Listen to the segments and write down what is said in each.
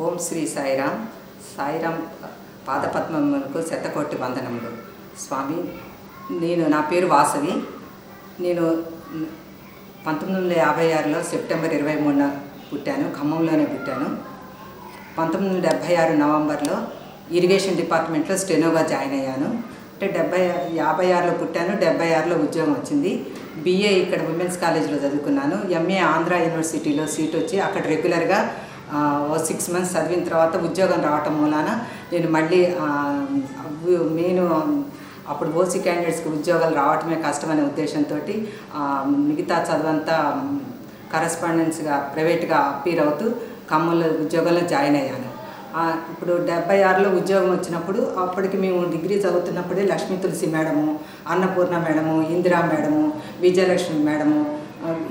ఓం శ్రీ సాయిరామ్. సాయిరామ్ పాదపద్మములకు శతకోటి వందనములు. స్వామి నేను నా పేరు వాసవి. నేను పంతొమ్మిది వందల యాభై ఆరులో సెప్టెంబర్ ఇరవై మూడున పుట్టాను ఖమ్మంలోనే పుట్టాను. పంతొమ్మిది వందల డెబ్భై ఆరు నవంబర్లో ఇరిగేషన్ డిపార్ట్మెంట్లో స్టెనోగా జాయిన్ అయ్యాను. అంటే డెబ్బై యాభై ఆరులో పుట్టాను డెబ్బై ఆరులో ఉద్యోగం వచ్చింది. బీఏ ఇక్కడ ఉమెన్స్ కాలేజ్లో చదువుకున్నాను. ఎంఏ ఆంధ్ర యూనివర్సిటీలో సీట్ వచ్చి అక్కడ రెగ్యులర్గా సిక్స్ మంత్స్ చదివిన తర్వాత ఉద్యోగం రావటం మూలాన నేను మళ్ళీ నేను అప్పుడు ఓసీ క్యాండిడేట్స్కి ఉద్యోగాలు రావటమే కష్టమనే ఉద్దేశంతో మిగతా చదువంతా కరస్పాండెన్స్గా ప్రైవేట్గా అపీర్ అవుతూ ఖమ్మంలో ఉద్యోగంలో జాయిన్ అయ్యాను. ఇప్పుడు డెబ్బై ఆరులో ఉద్యోగం వచ్చినప్పుడు అప్పటికి మేము degree చదువుతున్నప్పుడే Lakshmi Tulasi madam Annapurna madam Indira madam Vijayalakshmi madam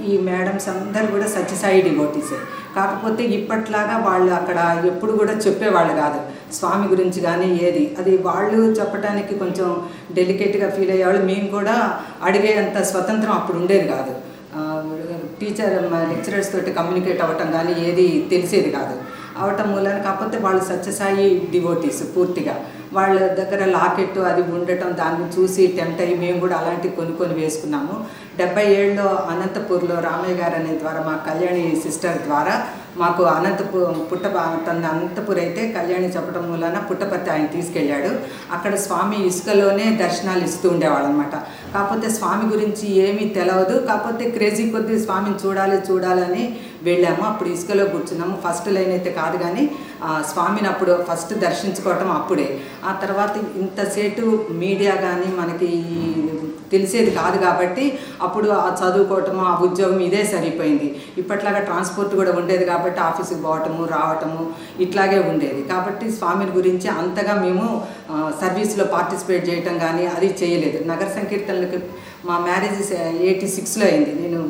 ఈ మేడమ్స్ అందరూ కూడా సత్యసాయి డివోటీసే. కాకపోతే ఇప్పట్లాగా వాళ్ళు అక్కడ ఎప్పుడు కూడా చెప్పేవాళ్ళు కాదు. స్వామి గురించి కానీ ఏది. అది వాళ్ళు చెప్పడానికి కొంచెం డెలికేట్గా ఫీల్ అయ్యేవాళ్ళు. మేము కూడా అడిగేంత స్వతంత్రం అప్పుడు ఉండేది కాదు. టీచర్ లెక్చరర్స్ తోటి కమ్యూనికేట్ అవ్వటం కానీ ఏది తెలిసేది కాదు. అవటం మూలన కాకపోతే వాళ్ళు సత్యసాయి డివోటీస్ పూర్తిగా. వాళ్ళ దగ్గర లాకెట్ అది ఉండటం దాన్ని చూసి టెంప్ట్ అయ్యి మేము కూడా అలాంటివి కొనుక్కొని వేసుకున్నాము. డెబ్బై ఏళ్ళలో అనంతపూర్లో రామయ్య గారు అనే ద్వారా మా కళ్యాణి సిస్టర్ ద్వారా మాకు అనంతపూర్ పుట్ట తన అనంతపూర్ అయితే కళ్యాణి చెప్పడం మూలన పుట్టపర్తి ఆయన తీసుకెళ్ళాడు. అక్కడ స్వామి ఇసుకలోనే దర్శనాలు ఇస్తూ ఉండేవాడు అనమాట కాకపోతే స్వామి గురించి ఏమీ తెలియదు కాకపోతే క్రేజీ కొద్దీ స్వామిని చూడాలి చూడాలని వెళ్ళాము. అప్పుడు ఇసుకలో కూర్చున్నాము. ఫస్ట్ లైన్ అయితే కాదు కానీ ఆ, స్వామిని అప్పుడు ఫస్ట్ దర్శించుకోవటం అప్పుడే. ఆ తర్వాత ఇంతసేటు మీడియా కానీ మనకి ఈ తెలిసేది కాదు కాబట్టి అప్పుడు ఆ చదువుకోవటము ఆ ఉద్యోగం ఇదే సరిపోయింది. ఇప్పట్లాగా ట్రాన్స్పోర్ట్ కూడా ఉండేది కాబట్టి ఆఫీస్కి పోవటము రావటము ఇట్లాగే ఉండేది. కాబట్టి స్వామిని గురించి అంతగా మేము సర్వీస్లో పార్టిసిపేట్ చేయటం కానీ అది చేయలేదు. నగర సంకీర్తనలకు మా మ్యారేజ్ ఎయిటీ సిక్స్లో అయింది. నేను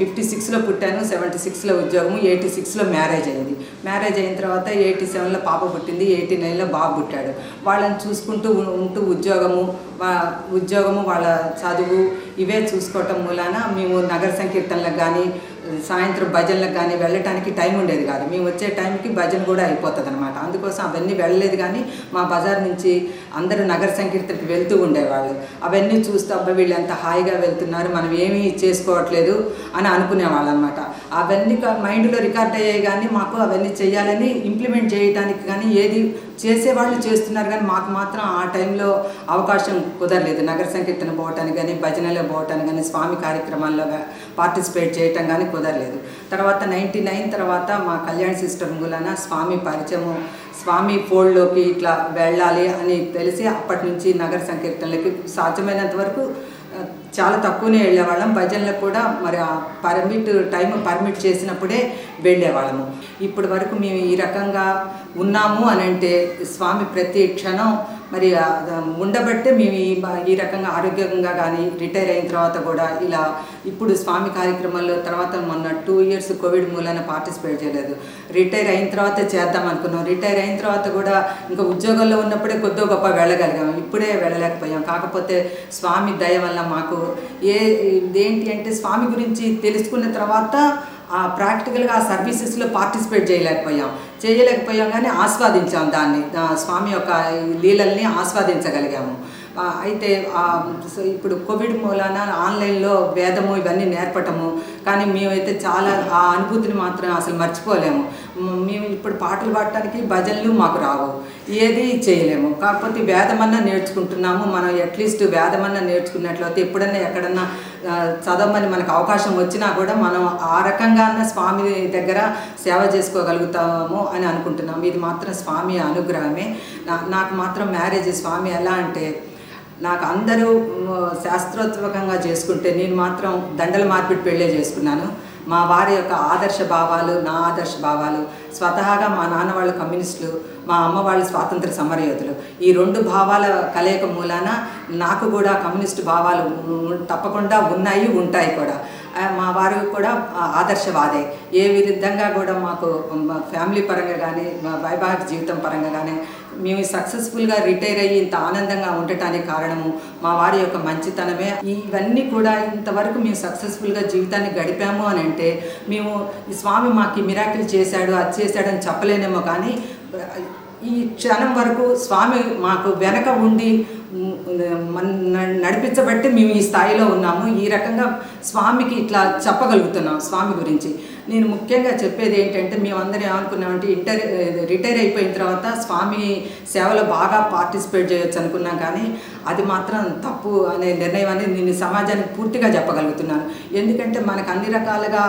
ఫిఫ్టీ సిక్స్లో పుట్టాను సెవెంటీ సిక్స్లో ఉద్యోగము ఎయిటీ సిక్స్లో మ్యారేజ్ అయింది. మ్యారేజ్ అయిన తర్వాత ఎయిటీ సెవెన్లో పాప పుట్టింది ఎయిటీ నైన్లో బాబు పుట్టాడు. వాళ్ళని చూసుకుంటూ ఉంటూ ఉద్యోగము వా- ఉద్యోగము వాళ్ళ చదువు ఇవే చూసుకోవటం మూలాన మేము నగర సంకీర్తనలకు కానీ సాయంత్రం భజనలకు కానీ వెళ్ళటానికి టైం ఉండేది కాదు. మేము వచ్చే టైంకి భజన కూడా అయిపోతుంది అనమాట అందుకోసం అవన్నీ వెళ్ళలేదు కానీ మా బజార్ నుంచి అందరూ నగర సంకీర్తనకి వెళ్తూ ఉండేవాళ్ళు. అవన్నీ చూస్తే అబ్బా వీళ్ళు ఎంత హాయిగా వెళ్తున్నారు మనం ఏమీ చేసుకోవట్లేదు అని అనుకునేవాళ్ళు అనమాట అవన్నీ మైండ్లో రికార్డ్ అయ్యాయి కానీ మాకు అవన్నీ చేయాలని ఇంప్లిమెంట్ చేయడానికి కానీ ఏది చేసేవాళ్ళు చేస్తున్నారు కానీ మాకు మాత్రం ఆ టైంలో అవకాశం కుదరలేదు. నగర సంకీర్తన పోవటానికి కానీ భజనలో పోవటానికి కానీ స్వామి కార్యక్రమాల్లో పార్టిసిపేట్ చేయటం కానీ కుదరలేదు. తర్వాత నైంటీ నైన్ తర్వాత మా కళ్యాణ్ సిస్టర్ మూలన స్వామి పరిచయము స్వామి ఫోల్డ్లోకి ఇట్లా వెళ్ళాలి అని తెలిసి అప్పటి నుంచి నగర సంకీర్తనలకి సాధ్యమైనంత వరకు చాలా తక్కువనే వెళ్ళేవాళ్ళం. భజనలకు కూడా మరి ఆ పర్మిట్ టైం పర్మిట్ చేసినప్పుడే వెళ్ళేవాళ్ళము. ఇప్పటి వరకు మేము ఈ రకంగా ఉన్నాము అని అంటే స్వామి ప్రతి క్షణం మరి ఉండబట్టే మేము ఈ ఈ రకంగా ఆరోగ్యంగా కానీ రిటైర్ అయిన తర్వాత కూడా ఇలా ఇప్పుడు స్వామి కార్యక్రమాల్లో తర్వాత మొన్న టూ ఇయర్స్ కోవిడ్ మూలన పార్టిసిపేట్ చేయలేదు. రిటైర్ అయిన తర్వాత చేద్దాం అనుకున్నాం. రిటైర్ అయిన తర్వాత కూడా ఇంకా ఉద్యోగంలో ఉన్నప్పుడే కొద్దో గొప్ప వెళ్ళగలిగాం. ఇప్పుడే వెళ్ళలేకపోయాం. కాకపోతే స్వామి దయ వల్ల మాకు ఏ ఏంటి అంటే స్వామి గురించి తెలుసుకున్న తర్వాత ఆ ప్రాక్టికల్గా ఆ సర్వీసెస్లో పార్టిసిపేట్ చేయలేకపోయాం. చేయలేకపోయాం కానీ ఆస్వాదించాం దాన్ని. స్వామి యొక్క లీలల్ని ఆస్వాదించగలిగాము. అయితే సో ఇప్పుడు కోవిడ్ మూలాన ఆన్లైన్లో వేదము ఇవన్నీ నేర్పటము కానీ మేమైతే చాలా ఆ అనుభూతిని మాత్రం అసలు మర్చిపోలేము. మేము ఇప్పుడు పాటలు పాడటానికి భజనలు మాకు రావు. ఏది చేయలేము. కాకపోతే వేదమన్నా నేర్చుకుంటున్నాము. మనం అట్లీస్ట్ వేదమన్నా నేర్చుకున్నట్లయితే ఎప్పుడన్నా ఎక్కడన్నా చదవమని మనకు అవకాశం వచ్చినా కూడా మనం ఆ రకంగా స్వామి దగ్గర సేవ చేసుకోగలుగుతాము అని అనుకుంటున్నాము. ఇది మాత్రం స్వామి అనుగ్రహమే. నాకు మాత్రం మ్యారేజ్ స్వామి ఎలా అంటే నాకు అందరూ మ్, శాస్త్రోత్వకంగా చేసుకుంటే నేను మాత్రం దండల మార్పిడి పెళ్ళే చేసుకున్నాను. మా వారి యొక్క ఆదర్శ భావాలు నా ఆదర్శ భావాలు స్వతహాగా మా నాన్న వాళ్ళు కమ్యూనిస్టులు మా అమ్మ వాళ్ళు స్వాతంత్ర సమరయోధులు. ఈ రెండు భావాల కలయిక మూలాన నాకు కూడా కమ్యూనిస్టు భావాలు తప్పకుండా ఉన్నాయి ఉంటాయి కూడా. మా వారు కూడా ఆదర్శవాదే. ఏ విధంగా కూడా మాకు మా ఫ్యామిలీ పరంగా కానీ మా వైవాహిక జీవితం పరంగా కానీ మేము సక్సెస్ఫుల్గా రిటైర్ అయ్యి ఇంత ఆనందంగా ఉండటానికి కారణము మా వారి యొక్క మంచితనమే. ఇవన్నీ కూడా ఇంతవరకు మేము సక్సెస్ఫుల్గా జీవితాన్ని గడిపాము అని అంటే మేము స్వామి మాకు మిరాకిల్ చేశాడు అది చేశాడని చెప్పలేనేమో కానీ ఈ క్షణం వరకు స్వామి మాకు వెనక ఉండి నడిపించబట్టి మేము ఈ స్థాయిలో ఉన్నాము. ఈ రకంగా స్వామికి ఇట్లా చెప్పగలుగుతున్నాం స్వామి గురించి. నేను ముఖ్యంగా చెప్పేది ఏంటంటే మేమందరం ఏమనుకున్నామంటే ఇంటర్ రిటైర్ అయిపోయిన తర్వాత స్వామి సేవలో బాగా పార్టిసిపేట్ చేయొచ్చు అనుకున్నాం కానీ అది మాత్రం తప్పు అనే నిర్ణయం అనేది నేను సమాజానికి పూర్తిగా చెప్పగలుగుతున్నాను. ఎందుకంటే మనకు అన్ని రకాలుగా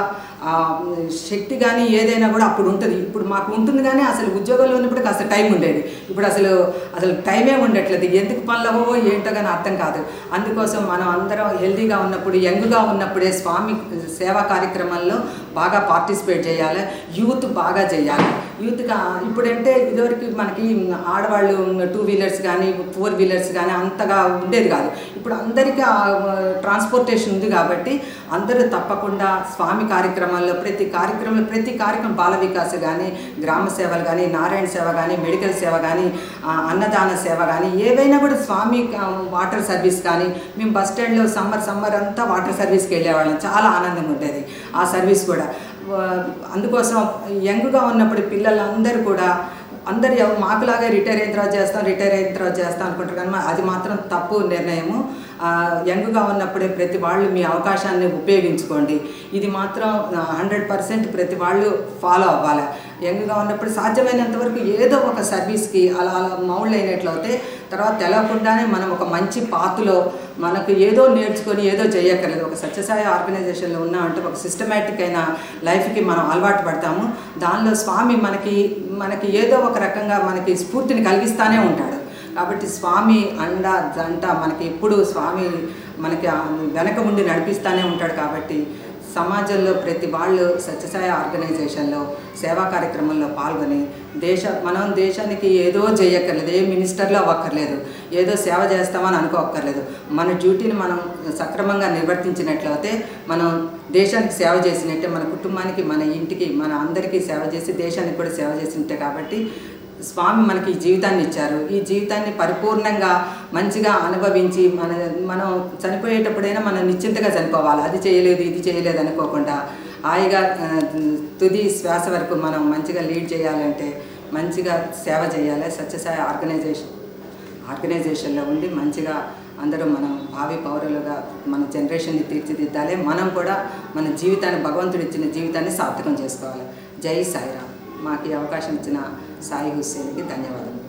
శక్తి కానీ ఏదైనా కూడా అప్పుడు ఉంటుంది. ఇప్పుడు మాకు ఉంటుంది కానీ అసలు ఉద్యోగంలో ఉన్నప్పుడు కాస్త టైం ఉండేది. ఇప్పుడు అసలు అసలు టైమే ఉండట్లేదు. ఎందుకు పనులవో ఏంటో కానీ అర్థం కాదు. అందుకోసం మనం అందరం హెల్తీగా ఉన్నప్పుడు యంగ్గా ఉన్నప్పుడే స్వామి సేవా కార్యక్రమాల్లో బాగా పార్టిసిపేట్ చేయాలి. యూత్ బాగా చేయాలి. యూత్గా ఇప్పుడంటే ఇదివరకు మనకి ఆడవాళ్ళు టూ వీలర్స్ కానీ ఫోర్ వీలర్స్ కానీ అంతగా ఉండేది కాదు. ఇప్పుడు అందరికీ ట్రాన్స్పోర్టేషన్ ఉంది కాబట్టి అందరూ తప్పకుండా స్వామి కార్యక్రమాల్లో ప్రతి కార్యక్రమంలో ప్రతి కార్యక్రమం బాల వికాస్ కానీ గ్రామ సేవలు కానీ నారాయణ సేవ కానీ మెడికల్ సేవ కానీ అన్నదాన సేవ కానీ ఏవైనా కూడా స్వామి వాటర్ సర్వీస్ కానీ మేము బస్ స్టాండ్లో సమ్మర్ సమ్మర్ అంతా వాటర్ సర్వీస్కి వెళ్ళేవాళ్ళం. చాలా ఆనందంగా ఉండేది ఆ సర్వీస్ కూడా. అందుకోసం యంగ్గా ఉన్నప్పుడు పిల్లలందరూ కూడా అందరు ఎవ- మాకులాగే రిటైర్ అయిన తర్వాత చేస్తాం రిటైర్ అయిన తర్వాత చేస్తాం అనుకుంటారు కానీ అది మాత్రం తప్పు నిర్ణయము. యంగ్గా ఉన్నప్పుడే ప్రతి వాళ్ళు మీ అవకాశాన్ని ఉపయోగించుకోండి. ఇది మాత్రం హండ్రెడ్ పర్సెంట్ ప్రతి వాళ్ళు ఫాలో అవ్వాలి. యంగ్గా ఉన్నప్పుడు సాధ్యమైనంత వరకు ఏదో ఒక సర్వీస్కి అలా అలా మౌళ్ళు అయినట్లయితే తర్వాత తెలవకుండానే మనం ఒక మంచి పాతులో మనకు ఏదో నేర్చుకొని ఏదో చేయక్కర్లేదు. ఒక సత్యసాయి ఆర్గనైజేషన్లో ఉన్నామంటే ఒక సిస్టమేటిక్ అయిన లైఫ్కి మనం అలవాటు పడతాము. దానిలో స్వామి మనకి మనకి ఏదో ఒక రకంగా మనకి స్ఫూర్తిని కలిగిస్తానే ఉంటాడు. కాబట్టి స్వామి అండ జంట మనకి ఎప్పుడు స్వామి మనకి వెనక ఉండి నడిపిస్తానే ఉంటాడు కాబట్టి సమాజంలో ప్రతి వాళ్ళు సత్యసాయి ఆర్గనైజేషన్లో సేవా కార్యక్రమంలో పాల్గొని దేశ మనం దేశానికి ఏదో చేయక్కర్లేదు ఏ మినిస్టర్లో అవ్వక్కర్లేదు ఏదో సేవ చేస్తామని అనుకోక్కర్లేదు. మన డ్యూటీని మనం సక్రమంగా నిర్వర్తించినట్లయితే మనం దేశానికి సేవ చేసినట్టే మన కుటుంబానికి మన ఇంటికి మన అందరికీ సేవ చేసి దేశానికి కూడా సేవ చేసినట్టే కాబట్టి స్వామి మనకి జీవితాన్ని ఇచ్చారు. ఈ జీవితాన్ని పరిపూర్ణంగా మంచిగా అనుభవించి మన మనం చనిపోయేటప్పుడైనా మనం నిశ్చింతగా చనిపోవాలి. అది చేయలేదు ఇది చేయలేదు అనుకోకుండా హాయిగా తుది శ్వాస వరకు మనం మంచిగా లీడ్ చేయాలంటే మంచిగా సేవ చేయాలి. సత్యసాయి ఆర్గనైజేషన్ ఆర్గనైజేషన్లో ఉండి మంచిగా అందరూ మనం భావి పౌరులుగా మన జనరేషన్ని తీర్చిదిద్దాలి. మనం కూడా మన జీవితాన్ని భగవంతుడు ఇచ్చిన జీవితాన్ని సార్థకం చేసుకోవాలి. జై సాయిరామ్. మాకు ఈ అవకాశం ఇచ్చిన సాయి హుస్సేన్కి ధన్యవాదాలు